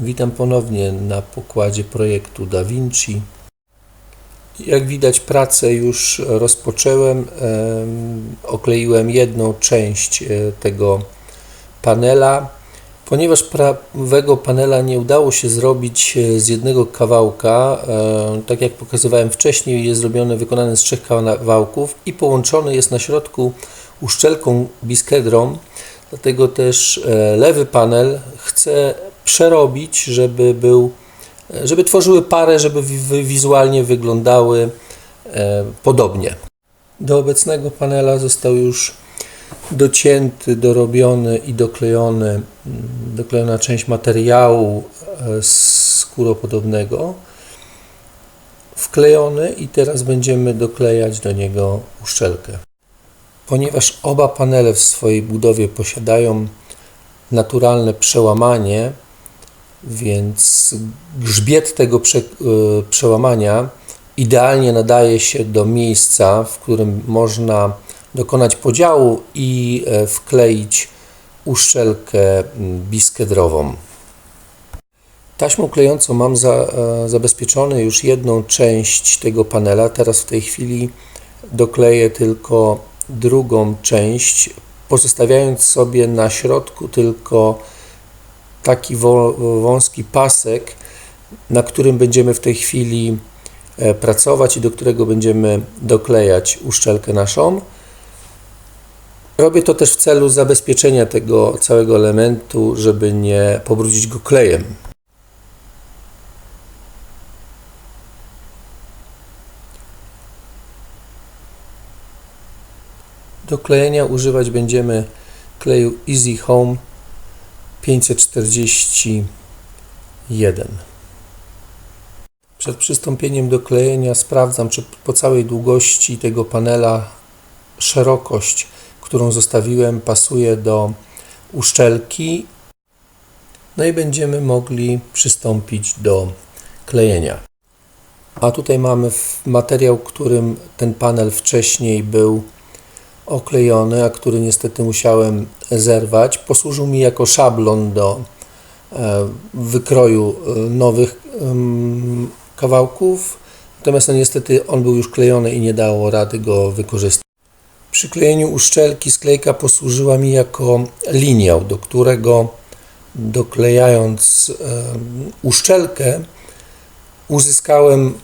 Witam ponownie na pokładzie projektu Da Vinci. Jak widać, pracę już rozpocząłem. Em, Okleiłem jedną część e, tego panela. Ponieważ prawego panela nie udało się zrobić e, z jednego kawałka, e, tak jak pokazywałem wcześniej, jest zrobione, wykonane z trzech kawałków i połączony jest na środku uszczelką biskedrą. Dlatego też lewy panel chcę przerobić, żeby był, żeby tworzyły parę, żeby wi- wi- wizualnie wyglądały e, podobnie. Do obecnego panela został już docięty, dorobiony i doklejony, mm, doklejona część materiału e, skóropodobnego, wklejony i teraz będziemy doklejać do niego uszczelkę. Ponieważ oba panele w swojej budowie posiadają naturalne przełamanie, więc grzbiet tego prze, e, przełamania idealnie nadaje się do miejsca, w którym można dokonać podziału i e, wkleić uszczelkę biskedrową. Taśmą klejącą mam za, e, zabezpieczone już jedną część tego panela. Teraz w tej chwili dokleję tylko drugą część, pozostawiając sobie na środku tylko taki wąski pasek, na którym będziemy w tej chwili e, pracować i do którego będziemy doklejać uszczelkę naszą. Robię to też w celu zabezpieczenia tego całego elementu, żeby nie pobrudzić go klejem. Do klejenia używać będziemy kleju Easy Home 541. Przed przystąpieniem do klejenia sprawdzam, czy po całej długości tego panela szerokość, którą zostawiłem, pasuje do uszczelki. No i będziemy mogli przystąpić do klejenia. A tutaj mamy materiał, którym ten panel wcześniej był oklejony, a który niestety musiałem zerwać. Posłużył mi jako szablon do e, wykroju e, nowych kawałków. Natomiast no, niestety on był już klejony i nie dało rady go wykorzystać. Przy klejeniu uszczelki sklejka posłużyła mi jako liniał, do którego doklejając uszczelkę uzyskałem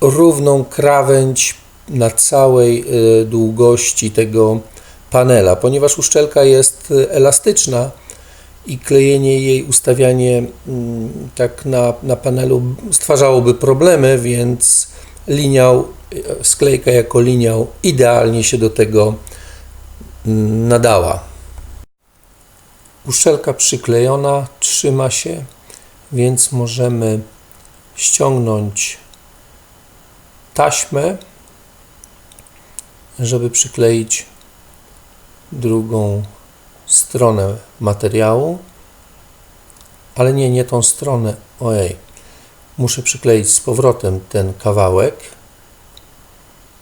równą krawędź na całej y, długości tego panela. Ponieważ uszczelka jest y, elastyczna i klejenie jej, ustawianie mm, tak na, na panelu stwarzałoby problemy, więc liniał, y, sklejka jako liniał idealnie się do tego mm, nadała. Uszczelka przyklejona, trzyma się, więc możemy ściągnąć taśmę, żeby przykleić drugą stronę materiału, ale nie, nie tą stronę. Ojej, muszę przykleić z powrotem ten kawałek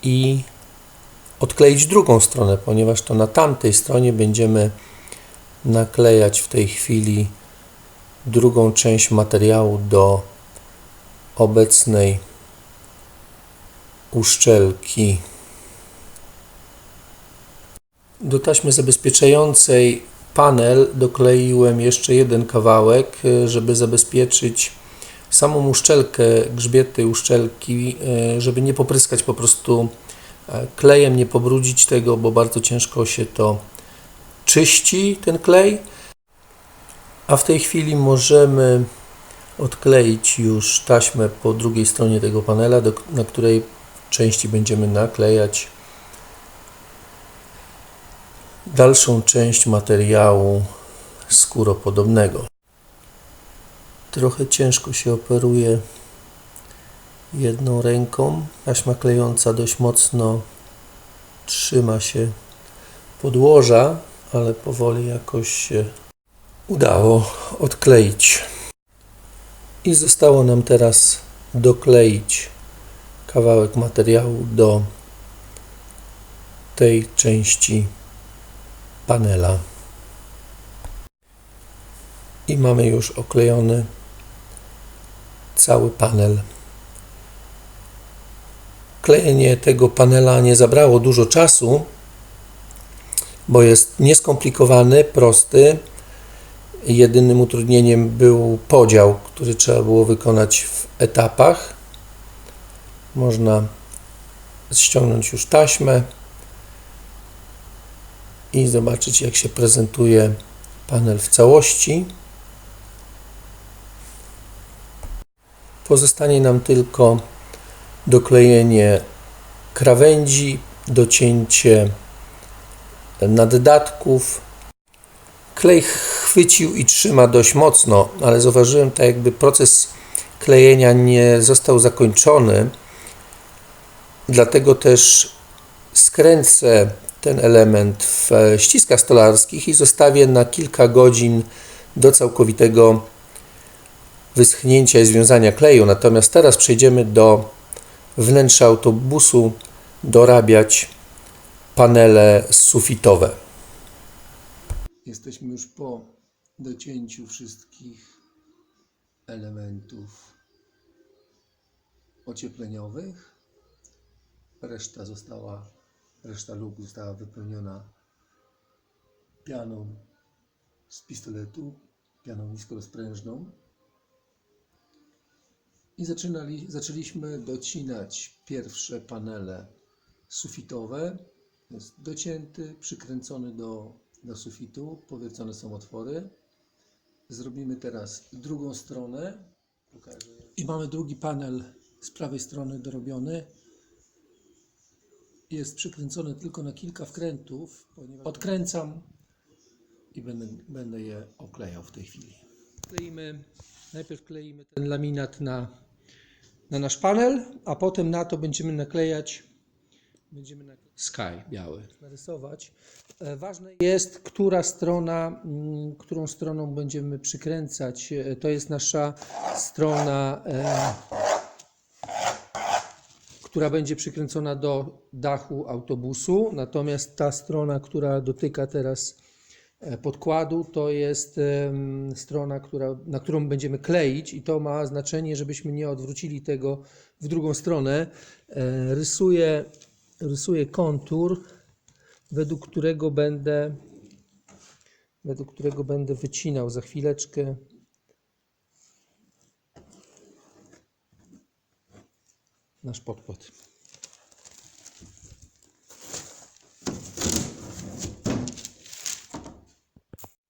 i odkleić drugą stronę, ponieważ to na tamtej stronie będziemy naklejać w tej chwili drugą część materiału do obecnej uszczelki. Do taśmy zabezpieczającej panel dokleiłem jeszcze jeden kawałek, e, żeby zabezpieczyć samą uszczelkę, grzbiet tej uszczelki, e, żeby nie popryskać po prostu e, klejem, nie pobrudzić tego, bo bardzo ciężko się to czyści, ten klej. A w tej chwili możemy odkleić już taśmę po drugiej stronie tego panela, do, na której części będziemy naklejać dalszą część materiału skóropodobnego. Trochę ciężko się operuje jedną ręką. Taśma klejąca dość mocno trzyma się podłoża, ale powoli jakoś się udało odkleić. I zostało nam teraz dokleić kawałek materiału do tej części panela. I mamy już oklejony cały panel. Klejenie tego panela nie zabrało dużo czasu, bo jest nieskomplikowany, prosty. Jedynym utrudnieniem był podział, który trzeba było wykonać w etapach. Można ściągnąć już taśmę i zobaczyć, jak się prezentuje panel w całości. Pozostanie nam tylko doklejenie krawędzi, docięcie naddatków. Klej chwycił i trzyma dość mocno, ale zauważyłem, tak jakby proces klejenia nie został zakończony. Dlatego też skręcę ten element w ściskach stolarskich i zostawię na kilka godzin do całkowitego wyschnięcia i związania kleju. Natomiast teraz przejdziemy do wnętrza autobusu dorabiać panele sufitowe. Jesteśmy już po docięciu wszystkich elementów ociepleniowych. Reszta została, reszta luk została wypełniona pianą z pistoletu, pianą niskorozprężną. I zaczynali, zaczęliśmy docinać pierwsze panele sufitowe. Jest docięty, przykręcony do, do sufitu, powiercone są otwory. Zrobimy teraz drugą stronę. I mamy drugi panel z prawej strony dorobiony. Jest przykręcony tylko na kilka wkrętów. Ponieważ odkręcam i będę, będę je oklejał w tej chwili. Kleimy, najpierw kleimy ten laminat na, na nasz panel, a potem na to będziemy naklejać będziemy na sky biały narysować. E, Ważne jest, która strona, mm, którą stroną będziemy przykręcać. E, To jest nasza strona, e, która będzie przykręcona do dachu autobusu. Natomiast ta strona, która dotyka teraz e, podkładu, to jest strona, która, na którą będziemy kleić i to ma znaczenie, żebyśmy nie odwrócili tego w drugą stronę. E, Rysuję, rysuję kontur, według którego będę według którego będę wycinał za chwileczkę nasz podkład.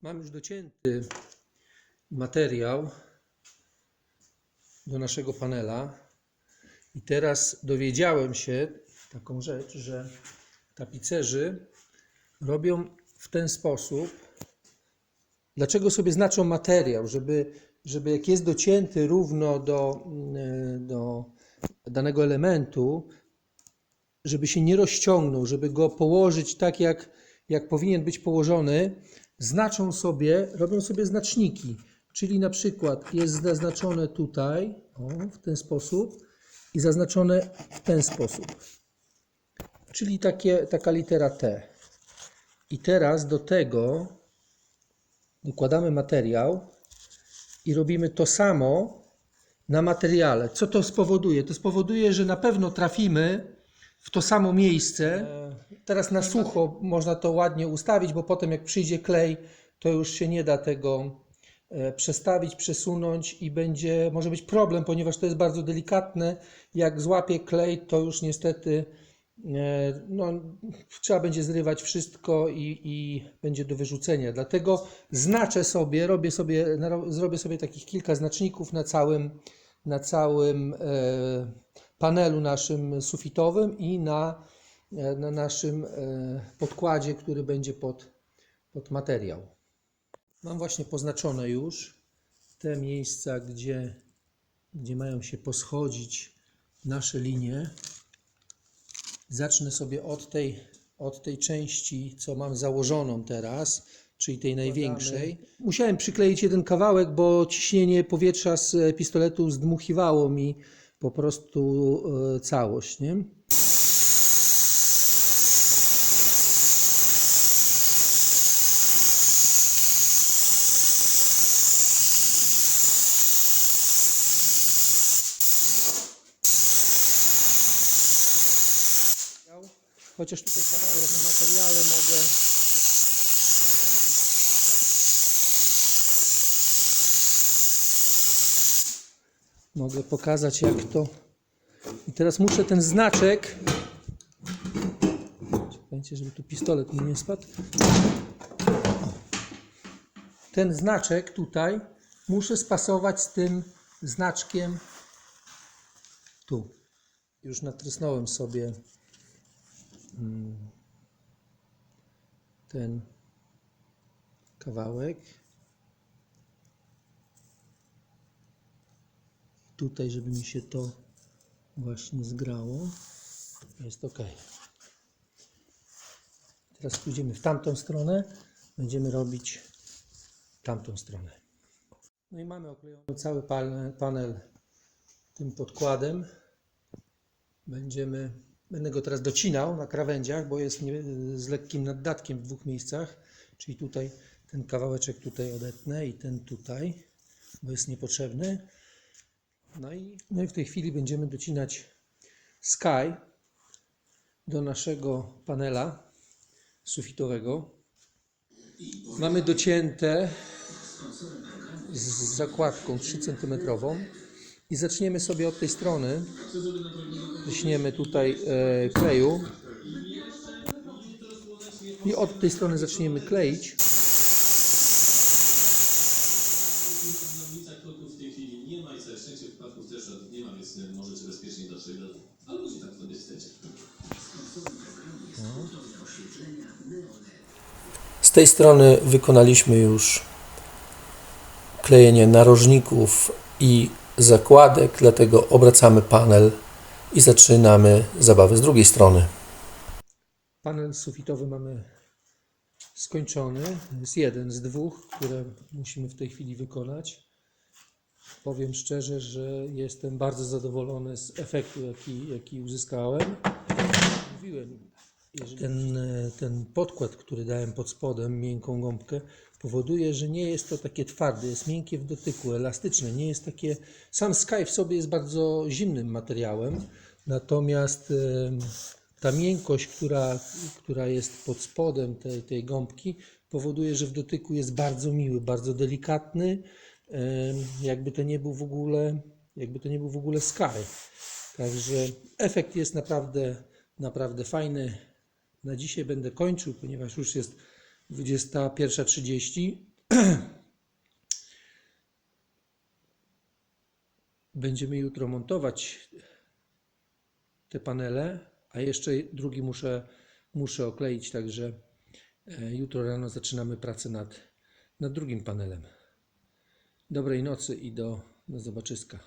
Mam już docięty materiał do naszego panela i teraz dowiedziałem się taką rzecz, że tapicerzy robią w ten sposób. Dlaczego sobie znaczą materiał? Żeby, żeby jak jest docięty równo do, do danego elementu, żeby się nie rozciągnął, żeby go położyć tak, jak, jak powinien być położony, znaczą sobie, robią sobie znaczniki. Czyli na przykład jest zaznaczone tutaj, o, w ten sposób, i zaznaczone w ten sposób. Czyli takie, taka litera T. I teraz do tego dokładamy materiał i robimy to samo na materiale. Co to spowoduje? To spowoduje, że na pewno trafimy w to samo miejsce. Teraz na sucho można to ładnie ustawić, bo potem jak przyjdzie klej, to już się nie da tego e, przestawić, przesunąć i będzie, może być problem, ponieważ to jest bardzo delikatne. Jak złapie klej, to już niestety e, no, trzeba będzie zrywać wszystko i, i będzie do wyrzucenia. Dlatego znaczę sobie, robię sobie, zrobię sobie takich kilka znaczników na całym, na całym e, panelu naszym sufitowym i na, e, na naszym e, podkładzie, który będzie pod, pod materiał. Mam właśnie poznaczone już te miejsca, gdzie, gdzie mają się poschodzić nasze linie. Zacznę sobie od tej, od tej części, co mam założoną teraz, czyli tej największej. Musiałem przykleić jeden kawałek, bo ciśnienie powietrza z e, pistoletu zdmuchiwało mi po prostu e, całość. Nie? Chociaż tutaj kawałek na materiale mogę Mogę pokazać jak to. I teraz muszę ten znaczek. Czekajcie, żeby tu pistolet mi nie spadł. Ten znaczek tutaj muszę spasować z tym znaczkiem tu. Już natrysnąłem sobie mm, ten kawałek. Tutaj, żeby mi się to właśnie zgrało. Jest ok. Teraz pójdziemy w tamtą stronę. Będziemy robić tamtą stronę. No i mamy oklejony cały panel, tym podkładem. Będziemy, będę go teraz docinał na krawędziach, bo jest z lekkim naddatkiem w dwóch miejscach. Czyli tutaj ten kawałeczek tutaj odetnę i ten tutaj, bo jest niepotrzebny. No i, no i w tej chwili będziemy docinać Sky do naszego panela sufitowego. Mamy docięte z zakładką 3 cm i zaczniemy sobie od tej strony. Wyśniemy tutaj e, kleju i od tej strony zaczniemy kleić. Na ulicach kroków w tej szczęście wypadków też nie ma, więc możecie bezpiecznie dotrzeć do... Ale tak wtedy chcecie. Z tej strony wykonaliśmy już klejenie narożników i zakładek, dlatego obracamy panel i zaczynamy zabawę z drugiej strony. Panel sufitowy mamy skończony. Jest jeden z dwóch, które musimy w tej chwili wykonać. Powiem szczerze, że jestem bardzo zadowolony z efektu, jaki, jaki uzyskałem. Mówiłem, ten, e, ten podkład, który dałem pod spodem, miękką gąbkę, powoduje, że nie jest to takie twarde, jest miękkie w dotyku, elastyczne, nie jest takie... Sam Sky w sobie jest bardzo zimnym materiałem, natomiast em, ta miękkość, która, która jest pod spodem tej, tej gąbki, powoduje, że w dotyku jest bardzo miły, bardzo delikatny, jakby to nie był w ogóle, jakby to nie był w ogóle Sky. Także efekt jest naprawdę, naprawdę fajny. Na dzisiaj będę kończył, ponieważ już jest 21.30. Będziemy jutro montować te panele, a jeszcze drugi muszę, muszę okleić, także e, jutro rano zaczynamy pracę nad, nad drugim panelem. Dobrej nocy i do, do zobaczyska.